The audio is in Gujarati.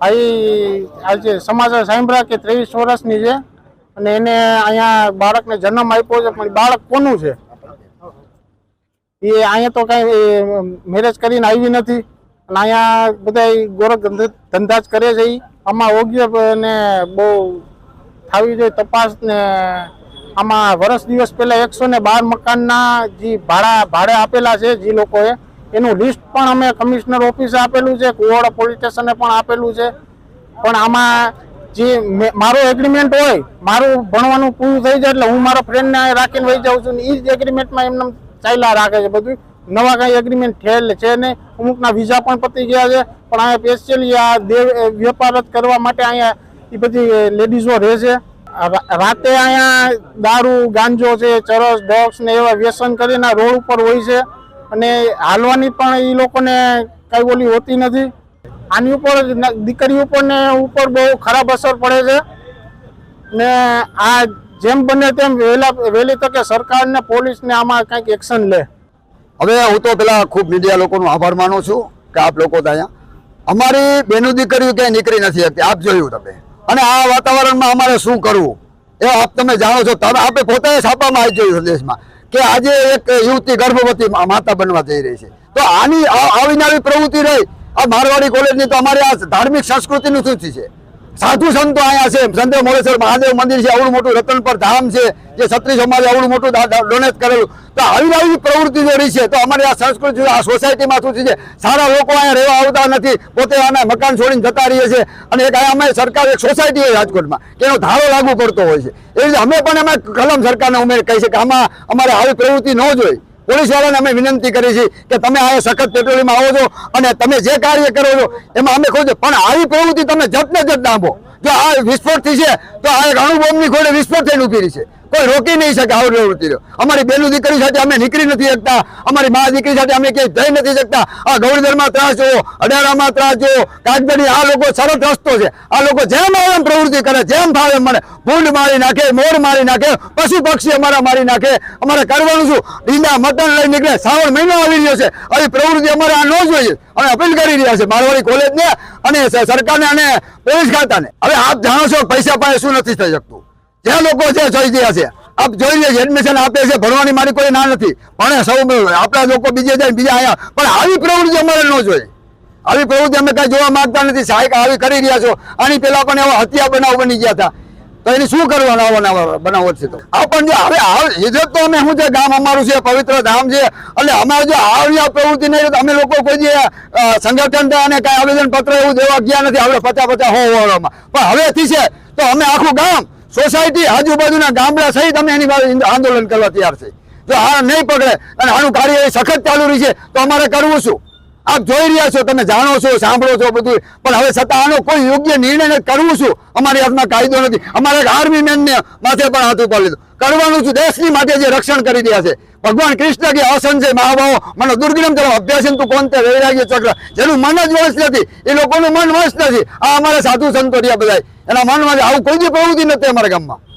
આવી આજે સમાચાર સાંભળ્યા કે ત્રેવીસ વર્ષની છે અને એને અહીંયા બાળકને જન્મ આપ્યો છે, પણ બાળક કોનું છે એ અહીંયા તો કઈ મેરેજ કરીને આવી નથી અને અહીંયા બધા ગોરખ ધંધા જ કરે છે. આમાં યોગ્ય ને બહુ થવી જોઈએ તપાસ ને, આમાં વર્ષ દિવસ પહેલાં એકસો ને બાર મકાનના જે ભાડા, ભાડે આપેલા છે જે લોકોએ એનું લિસ્ટ પણ અમે કમિશનર ઓફિસે આપેલું છે, કુવાડા પોલીસ સ્ટેશને પણ આપેલું છે. પણ આમાં જે મારો એગ્રીમેન્ટ હોય, મારું ભણવાનું પૂરું થઈ જાય એટલે હું મારા ફ્રેન્ડને રાખીને વહી જાઉં છું. ને એ જ એગ્રીમેન્ટમાં એમને ચાલ્યા રાખે છે બધું. નવા કાંઈ એગ્રીમેન્ટ થયેલ છે નહીં. અમુકના વિઝા પણ પતી ગયા છે. પણ અહીંયા સ્પેશિયલી આ દેવ વેપાર જ કરવા માટે અહીંયા એ બધી લેડીઝો રહે છે. રાતે અહીંયા દારૂ, ગાંજો છે, ચરસ, ડ્રગ્સ ને એવા વ્યસન કરીને રોડ ઉપર હોય છે. અને હાલવાની પણ એ લોકોને કઈ ઓલી હોતી નથી. આની ઉપર દીકરી ઉપર ને ઉપર બહુ ખરાબ અસર પડે છે. ને આ જેમ બને તેમ વહેલા, વહેલી તકે સરકાર ને પોલીસ ને આમાં કંઈક એક્શન લે. હવે હું તો પેલા ખૂબ મીડિયા લોકોનો આભાર માનું છું કે આપ લોકો તો અહીંયા. અમારી બેનું દીકરીઓ ક્યાંય નીકળી નથી શકતી, આપ જોયું તમે. અને આ વાતાવરણમાં અમારે શું કરવું? એ આપ તમે જાણો છો, તમે આપણે પોતે છાપામાં આવી જોયું સંદેશમાં કે આજે એક યુવતી ગર્ભવતી માતા બનવા જઈ રહી છે. તો આની આવીને આવી પ્રવૃત્તિ રહી. આ મારવાડી કોલેજની તો અમારી આ ધાર્મિક સંસ્કૃતિનું શું છે. સાધુ સંતો આયા છે. સંદેવ મોરેશ્વર મહાદેવ મંદિર છે આવડું મોટું રતનપર ધામ છે, જે છત્રીસ સમાજે આવડું મોટું ડોનેટ કરેલું. તો આવી આવી પ્રવૃત્તિ જો રહી છે, તો અમારી આ સંસ્કૃતિ આ સોસાયટીમાં શું છે. સારા લોકો અહીંયા રહેવા આવતા નથી. પોતે આના મકાન છોડીને જતા રહીએ છીએ. અને એક અમે સરકાર, એક સોસાયટી હોય રાજકોટમાં, કે એનો ધારો લાગુ પડતો હોય છે. એ રીતે અમે પણ અમે કલમ સરકારને ઉમેર કહી છે કે આમાં અમારે આવી પ્રવૃત્તિ ન જોઈ વાળાને અમે વિનંતી કરી છે કે તમે આ સખત પેટ્રોલિંગમાં આવો છો અને તમે જે કાર્ય કરો છો, એમાં અમે ખોજો પણ આવી પ્રવૃત્તિ તમે જટને જટ દાંભો જો આ વિસ્ફોટ થઈ છે, તો આ એક અણુબોમ્બની ખોડે વિસ્ફોટ થઈને ઊભી રહી છે. કોઈ રોકી નહીં શકે આવી પ્રવૃત્તિ અમારી બેનું દીકરી સાથે અમે નીકળી નથી શકતા. અમારી મા દીકરી સાથે અમે ક્યાંય જઈ નથી શકતા. આ ગૌરીધરમાં ત્રાસ જુઓ અડારામાં ત્રાસ જુઓ કાગદડી આ લોકો સરસ રસ્તો છે. આ લોકો જેમ આવે પ્રવૃત્તિ કરે, જેમ ભાવે મને, ભૂંડ મારી નાખે, મોર મારી નાખે, પશુ પક્ષી અમારા મારી નાખે. અમારે કરવાનું શું? ડીંડા મટન લઈ નીકળે. શ્રાવણ મહિનો આવી રહ્યો છે. આવી પ્રવૃત્તિ અમારે આ ન જોઈએ. અમે અપીલ કરી રહ્યા છે મારવાડી કોલેજને અને સરકારને અને પોલીસ ખાતાને. હવે આપ જાણો છો, પૈસા પાસે શું નથી થઈ શકતું. જે લોકો છે જોઈ ગયા છે. આપ જોઈ લેજો એડમિશન આપે છે, ભણવાની મારી કોઈ ના નથી. ભણે, સૌ આપણા લોકો બીજે જાય બીજા આવ્યા પણ આવી પ્રવૃત્તિ અમારે ન જોઈએ. આવી પ્રવૃત્તિ અમે કાંઈ જોવા માંગતા નથી. સાહેબ, આવી કરી રહ્યા છો. આની પેલા પણ એવા હત્યા બનાવ બની ગયા હતા. તો એની શું કરવાનું આવા નવા બનાવો છે તો? આ પણ જો હવે ઇજ્જત તો અમે શું છે, ગામ અમારું છે, પવિત્ર ધામ છે. એટલે અમારે જો આવી આ પ્રવૃત્તિ નહીં તો અમે લોકો કોઈ જે સંગઠન અને કાંઈ આવેદન પત્ર એવું દેવા ગયા નથી. આપણે પચાસ પચાસ હોવામાં. પણ હવેથી છે, તો અમે આખું ગામ સોસાયટી આજુબાજુના ગામડા સહિત અમે એની બાજુ આંદોલન કરવા તૈયાર છે. જો આ નહીં પકડે અને આનું કાર્ય સખત ચાલુ રહી છે, તો અમારે કરવું શું? આપ જોઈ રહ્યા છો, તમે જાણો છો, સાંભળો છો બધું. પણ હવે છતાં આનો કોઈ યોગ્ય નિર્ણય કરવું શું? અમારી હાથમાં કાયદો નથી. અમારે આર્મી મેનને માથે પણ હાથ ઉપર લીધું. કરવાનું છું દેશની માટે જે રક્ષણ કરી રહ્યા છે. ભગવાન કૃષ્ણ કે અસંજય મહાભાવો, મને દુર્ગમ તરફ અભ્યાસન તું કોણ તે વૈરાગ્ય ચક્ર? જેનું મન જ વંશ નથી. એ લોકોનું મન વંશ નથી. આ અમારે સાધુ સંતો રહ્યા બધા એના મનમાં છે. આવું કોઈ બી પ્રવૃત્તિ નથી અમારા ગામમાં